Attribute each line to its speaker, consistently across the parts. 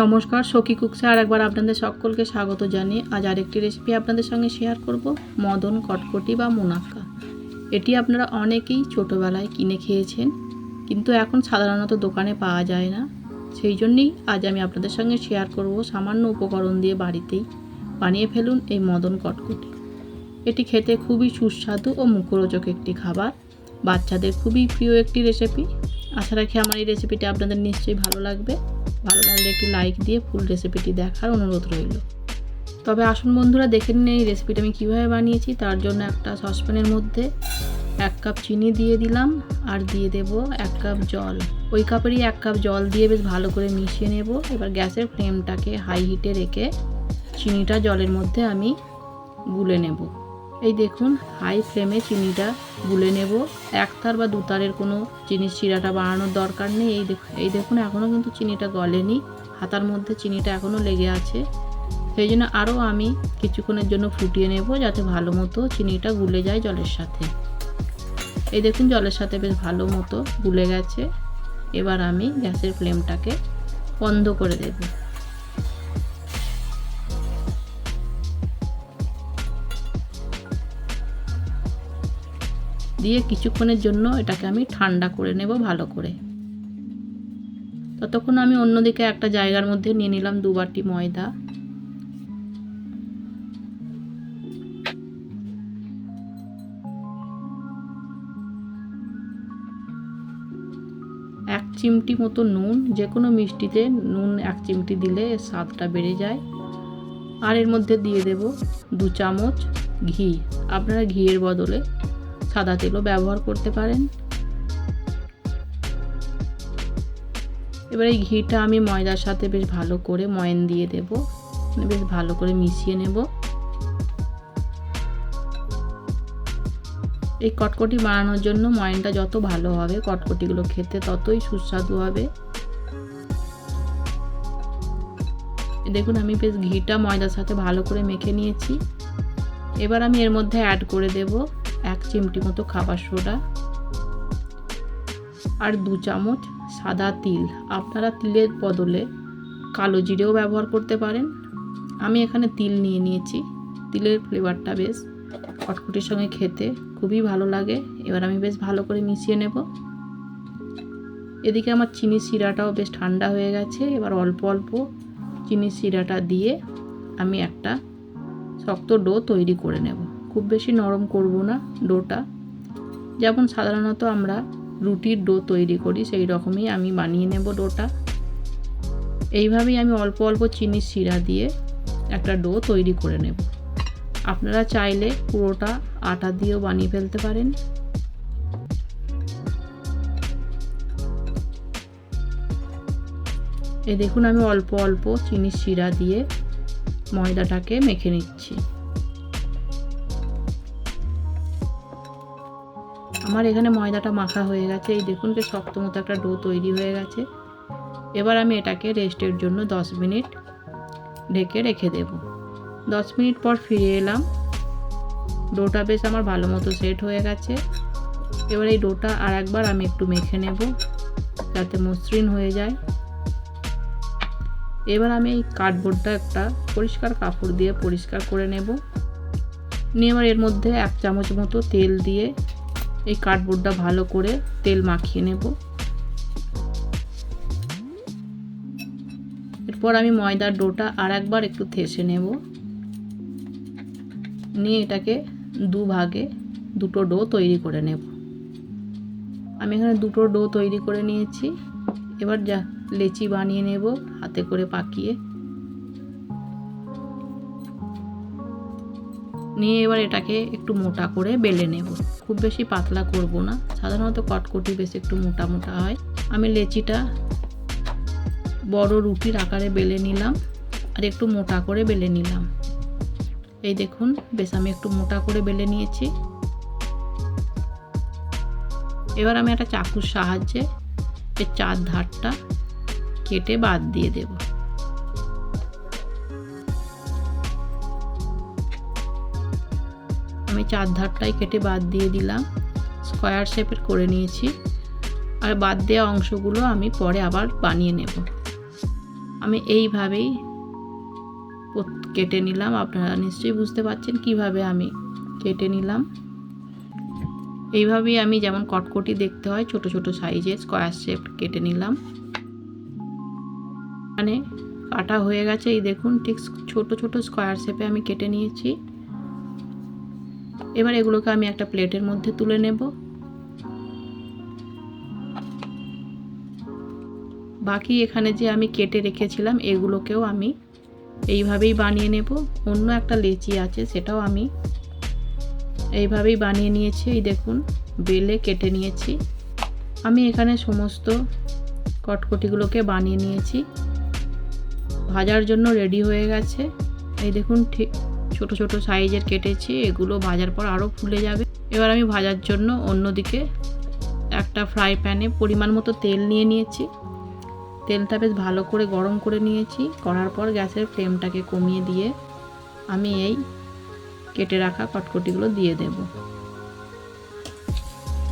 Speaker 1: নমস্কার, সখী কুকসে আর একবার আপনাদের সকলকে স্বাগত জানিয়ে আজ আরেকটি রেসিপি আপনাদের সঙ্গে শেয়ার করব, মদন কটকটি বা মুনাক্কা। এটি আপনারা অনেকেই ছোটোবেলায় কিনে খেয়েছেন, কিন্তু এখন সাধারণত দোকানে পাওয়া যায় না। সেই জন্যেই আজ আমি আপনাদের সঙ্গে শেয়ার করব সামান্য উপকরণ দিয়ে বাড়িতেই বানিয়ে ফেলুন এই মদন কটকটি। এটি খেতে খুবই সুস্বাদু ও মুখরোচক একটি খাবার, বাচ্চাদের খুবই প্রিয় একটি রেসিপি আশা রাখি আমার এই রেসিপিটি আপনাদের নিশ্চয়ই ভালো লাগবে। ভালো লাগলে একটি লাইক দিয়ে ফুল রেসিপিটি দেখার অনুরোধ রইল। তবে আসুন বন্ধুরা, দেখে নিন এই রেসিপিটা আমি কীভাবে বানিয়েছি। তার জন্য একটা সসপ্যানের মধ্যে এক কাপ চিনি দিয়ে দিলাম আর দিয়ে দেব এক কাপ জল। ওই কাপেরই এক কাপ জল দিয়ে বেশ ভালো করে মিশিয়ে নেব। এবার গ্যাসের ফ্লেমটাকে হাই হিটে রেখে চিনিটা জলের মধ্যে আমি গুলে নেব। এই দেখুন হাই ফ্লেমে চিনিটা গুলে নেব। একতার বা দুতারের কোনো চিনির শিরাটা বানানোর দরকার নেই। এই দেখ এই দেখুন, এখনও কিন্তু চিনিটা গলেনি। হাতার মধ্যে চিনিটা এখনও লেগে আছে। সেই জন্য আরও আমি কিছুক্ষণের জন্য ফুটিয়ে নেব যাতে ভালো মতো চিনিটা গুলে যায় জলের সাথে। এই দেখুন, জলের সাথে বেশ ভালো মতো গুলে গেছে। এবার আমি গ্যাসের ফ্লেমটাকে বন্ধ করে দেবো। দিয়ে কিছুক্ষণের জন্য এটাকে আমি ঠান্ডা করে নেব ভালো করে। ততক্ষণ আমি অন্যদিকে একটা জায়গার মধ্যে নিয়ে নিলাম দু বাটি ময়দা। এক চিমটি মতো নুন, যে কোনো মিষ্টিতে নুন এক চিমটি দিলে স্বাদটা বেড়ে যায়। আর এর মধ্যে দিয়ে দেব দু চামচ ঘি। আপনারা ঘিয়ের বদলে সাদা তেলও ব্যবহার করতে পারেন। এবার এই ঘিটা আমি ময়দার সাথে বেশ ভালো করে ময়ন দিয়ে দেব। মানে বেশ ভালো করে মিশিয়ে নেব। এই কটকটি বানানোর জন্য ময়নটা যত ভালো হবে, কটকটিগুলো খেতে ততই সুস্বাদু হবে। দেখুন, আমি বেশ ঘিটা ময়দার সাথে ভালো করে মেখে নিয়েছি। এবার আমি এর মধ্যে অ্যাড করে দেব। এক চিমটি মতো খাবার সোডা আর দু চামচ সাদা তিল। আপনারা তিলের বদলে কালো জিরেও ব্যবহার করতে পারেন। আমি এখানে তিল নিয়ে নিয়েছি। তিলের ফ্লেভারটা বেশ কটকটির সঙ্গে খেতে খুবই ভালো লাগে। এবার আমি বেশ ভালো করে মিশিয়ে নেব। এদিকে আমার চিনির শিরাটাও বেশ ঠান্ডা হয়ে গেছে। এবার অল্প অল্প চিনির শিরাটা দিয়ে আমি একটা শক্ত ডো তৈরি করে নেব। খুব বেশি নরম করব না ডোটা। যেমন সাধারণত আমরা রুটির ডো তৈরি করি, সেই রকমই আমি বানিয়ে নেব ডোটা। এইভাবেই আমি অল্প অল্প চিনির শিরা দিয়ে একটা ডো তৈরি করে নেব। আপনারা চাইলে পুরোটা আটা দিয়েও বানিয়ে ফেলতে পারেন। এই দেখুন, আমি অল্প অল্প চিনির শিরা দিয়ে ময়দাটাকে মেখে নিচ্ছি। আমার এখানে ময়দাটা মাখা হয়ে গেছে। এই দেখুন যে শক্ত মতো একটা ডো তৈরি হয়ে গেছে। এবার আমি এটাকে রেস্টের জন্য 10 মিনিট ঢেকে রেখে দেব। 10 মিনিট পর ফিরে এলাম। ডোটা বেশ আমার ভালো মতো সেট হয়ে গেছে। এবার এই ডোটা আর একবার আমি একটু মেখে নেব যাতে মসৃণ হয়ে যায়। এবার আমি এই কার্ডবোর্ডটা একটা পরিষ্কার কাপড় দিয়ে পরিষ্কার করে নেব। নিয়ে এবার এর মধ্যে এক চামচ মতো তেল দিয়ে এই কার্ডবোর্ডটা ভালো করে তেল মাখিয়ে নেব। এরপর আমি ময়দার ডোটা আর একবার একটু থেসে নেব। নিয়ে এটাকে দু ভাগে দুটো ডো তৈরি করে নেব। আমি এখানে দুটো ডো তৈরি করে নিয়েছি। এবার যা লেচি বানিয়ে নেব, হাতে করে পাকিয়ে। নিয়ে এবার এটাকে একটু মোটা করে বেলে নেব। খুব বেশি পাতলা করব না, সাধারণত কটকটি বেশ একটু মোটা মোটা হয়। আমি লেচিটা বড় রুটির আকারে বেলে নিলাম আর একটু মোটা করে বেলে নিলাম। এই দেখুন, বেশ আমি একটু মোটা করে বেলে নিয়েছি। এবার আমি একটা চাকুর সাহায্যে এর চার ধারটা কেটে বাদ দিয়ে দেব। আমি চার ধারটাই কেটে বাদ দিয়ে দিলাম স্কোয়ার শেপের করে নিয়েছি। আর বাদ দেওয়া অংশগুলো আমি পরে আবার বানিয়ে নেব। আমি এইভাবেই কেটে নিলাম। আপনারা নিশ্চয়ই বুঝতে পারছেন কীভাবে আমি কেটে নিলাম। এইভাবেই আমি যেমন কটকটি দেখতে হয়, ছোট ছোট সাইজের স্কোয়ার শেপ কেটে নিলাম। মানে কাটা হয়ে গেছে। এই দেখুন, ঠিক ছোট ছোট স্কোয়ার শেপে আমি কেটে নিয়েছি। এবার এগুলোকে আমি একটা প্লেটের মধ্যে তুলে নেব। বাকি এখানে যে আমি কেটে রেখেছিলাম, এগুলোকেও আমি এইভাবেই বানিয়ে নেব। অন্য একটা লেচি আছে, সেটাও আমি এইভাবেই বানিয়ে নিয়েছি। এই দেখুন, বেলে কেটে নিয়েছি। আমি এখানে সমস্ত কটকটিগুলোকে বানিয়ে নিয়েছি। ভাজার জন্য রেডি হয়ে গেছে। এই দেখুন, ঠিক ছোট ছোট সাইজের কেটেছি, এগুলো ভাজার পর আরও ফুলে যাবে। এবার আমি ভাজার জন্য অন্যদিকে একটা ফ্রাই প্যানে পরিমাণ মতো তেল নিয়ে নিয়েছি। তেলটা বেশ ভালো করে গরম করে নিয়েছি, করার পর গ্যাসের ফ্লেমটাকে কমিয়ে দিয়ে আমি এই কেটে রাখা কটকটিগুলো দিয়ে দেব।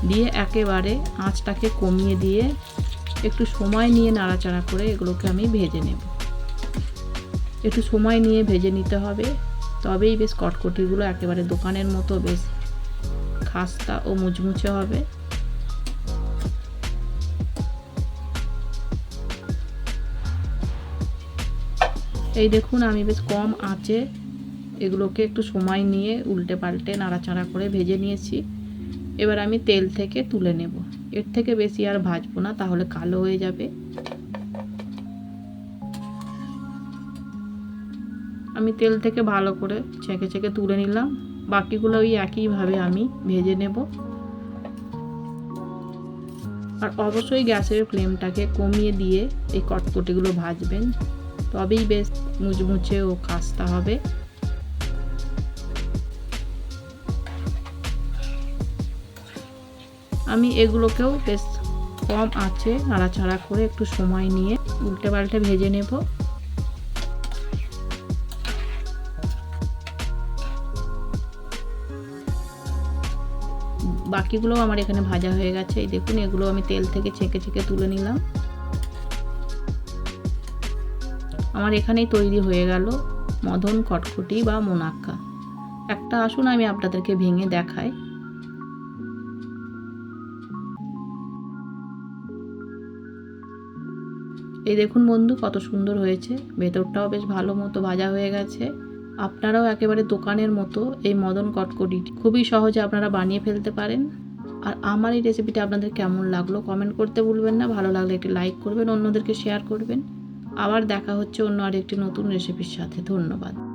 Speaker 1: দিয়ে একেবারে আঁচটাকে কমিয়ে দিয়ে একটু সময় নিয়ে নাড়াচাড়া করে এগুলোকে আমি ভেজে নেব। একটু সময় নিয়ে ভেজে নিতে হবে। তবেই বেশ কটকটিগুলো একেবারে দোকানের মতো বেশ খাস্তা ও মুচমুচে হবে। এই দেখুন, আমি বেশ কম আঁচে এগুলোকে একটু সময় নিয়ে উল্টে পাল্টে নাড়াচাড়া করে ভেজে নিয়েছি। এবার আমি তেল থেকে তুলে নেব। এর থেকে বেশি আর ভাজবো না, তাহলে কালো হয়ে যাবে। আমি তেল থেকে ভালো করে ছেঁকে ছেঁকে তুলে নিলাম। বাকিগুলো ওই একইভাবে আমি ভেজে নেব। আর অবশ্যই গ্যাসের ফ্লেমটাকে কমিয়ে দিয়ে এই কটকটিগুলো ভাজবেন। তবেই বেশ মুচমুচে ও খাস্তা হবে। আমি এগুলোকেও বেশ কম আছে, নাড়াচাড়া করে একটু সময় নিয়ে উল্টে পাল্টে ভেজে নেব। বাকিগুলো আমার এখানে ভাজা হয়ে গেছে। এই দেখুন, এগুলো আমি তেল থেকে ছেঁকে ছেঁকে তুলে নিলাম। আমার এখানেই তৈরি হয়ে গেল মদন কটকটি বা মোনাক্কা। একটা আসুন, আমি আপনাদেরকে ভেঙে দেখাই। এই দেখুন বন্ধু, কত সুন্দর হয়েছে। ভেতরটাও বেশ ভালো মতো ভাজা হয়ে গেছে। আপনারাও একেবারে দোকানের মতো এই মদন কটকটি খুবই সহজে আপনারা বানিয়ে ফেলতে পারেন। আর আমার এই রেসিপিটি আপনাদের কেমন লাগল কমেন্ট করতে ভুলবেন না। ভালো লাগলে একটি লাইক করবেন, অন্যদেরকে শেয়ার করবেন। আবার দেখা হচ্ছে অন্য আর একটি নতুন রেসিপির সাথে। ধন্যবাদ।